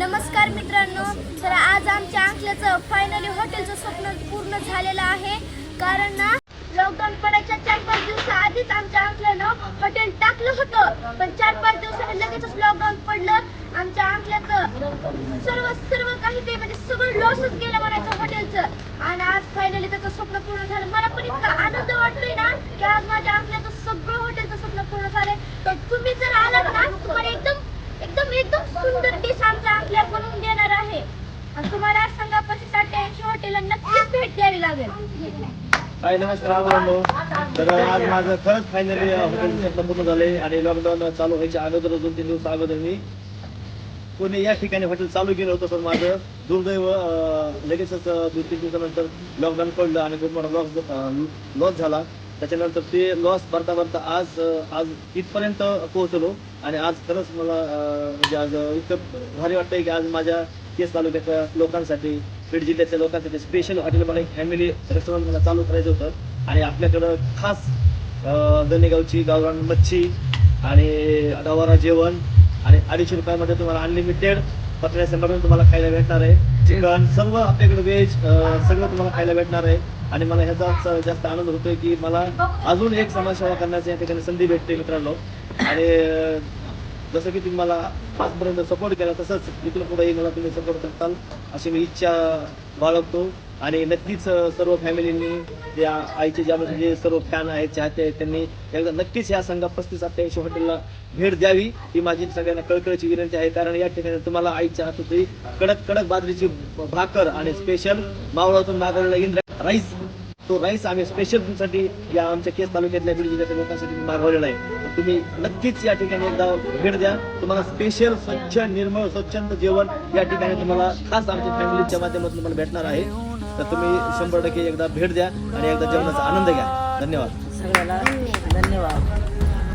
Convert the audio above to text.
नमस्कार मित्रांनो. तर आज आमच्या अंकल्याचं फायनली हॉटेलचं स्वप्न पूर्ण झालेलं आहे. कारण ना लॉकडाऊन पडायच्या चार पाच दिवसाआधीच आमच्या अंकल्यानं हॉटेल टाकलं होतं. पण चार पाच दिवसांनी लगेचच लॉकडाऊन पडलं. आमच्या अंकल्याचं सर्व सर्व काही ते म्हणजे सगळं लॉसच गेलं म्हणायचं हॉटेलचं आणि आज फायनली त्याचं स्वप्न पूर्ण झालं. मला पण इतका आनंद वाटतोय ना की आज माझ्या अंकल्याचं सगळं हॉटेलचं स्वप्न पूर्ण झालंय तर तुम्ही जर आलात ना तुम्हाला एकदम एकदम एकदम सुंदर डिश आमच्या आपल्या बनवून देणार आहे आणि तुम्हाला संघापाशी काही नक्कीच भेट द्यावी लागेल. हाय नमस्कार मित्रांनो तर आज माझं खरंच फायनली हॉटेल पूर्ण झाले आणि लॉकडाऊन चालू व्हायच्या अगोदर दोन तीन दिवस अगोदर मी पुणे या ठिकाणी हॉटेल चालू केलं होतं पण माझं दुर्दैव अं, लगेचच अं, दोन तीन दिवसानंतर लॉकडाऊन पडलं आणि खूप मोठा लॉस लॉस झाला. त्याच्यानंतर ते लॉस भरता भरता आज अं, आज इथपर्यंत पोहोचलो आणि आज खरंच मला अं, म्हणजे आज इतकं भारी वाटतंय की आज माझ्या केस तालुक्याच्या लोकांसाठी बीड जिल्ह्यातल्या लोकांसाठी स्पेशल हॉटेल मला एक फॅमिली रेस्टॉरंट मला चालू करायचं होतं. आणि आपल्याकडं खास दनेगावची गावरान मच्छी आणि डवारा जेवण आणि अडीचशे रुपयामध्ये तुम्हाला अनलिमिटेड पत्र्या संघटन तुम्हाला खायला भेटणार आहे. चिकन सर्व आपल्याकडे व्हेज सगळं तुम्हाला खायला भेटणार आहे. आणि मला ह्याचा जास्त आनंद होतोय की मला अजून एक समाजसेवा करण्याची या ठिकाणी संधी भेटते मित्रांनो. आणि जसं की तुम्ही मला आजपर्यंत सपोर्ट केला तसंच इथून पुढेही मला तुम्ही सपोर्ट करताल अशी मी इच्छा बाळगतो. आणि नक्कीच सर्व फॅमिलींनी या आईचे ज्या जे सर्व फॅन आहेत चाहते आहेत त्यांनी एकदा नक्कीच या संघात पस्तीस अठ्ठ्याऐंशी हॉटेलला भेट द्यावी ही माझी सगळ्यांना कळकळीची विनंती आहे. कारण या ठिकाणी तुम्हाला आईच्या हातातही कडक कडक बाजरीची भाकर आणि स्पेशल मावळातून मागवलेला इन राईस तो राईस आम्ही स्पेशल तुमच्यासाठी या आमच्या केस तालुक्यातल्या बीड जिल्ह्यातल्या लोकांसाठी मागवलेला आहे. तुम्ही नक्कीच या ठिकाणी एकदा भेट द्या. तुम्हाला स्पेशल स्वच्छ निर्मळ स्वच्छंद जेवण या ठिकाणी तुम्हाला खास आमच्या फॅमिलीच्या माध्यमातून तुम्हाला भेटणार आहे. तर तुम्ही शंभर टक्के एकदा भेट द्या आणि एकदा जेवणाचा आनंद घ्या. धन्यवाद. सगळ्याला धन्यवाद.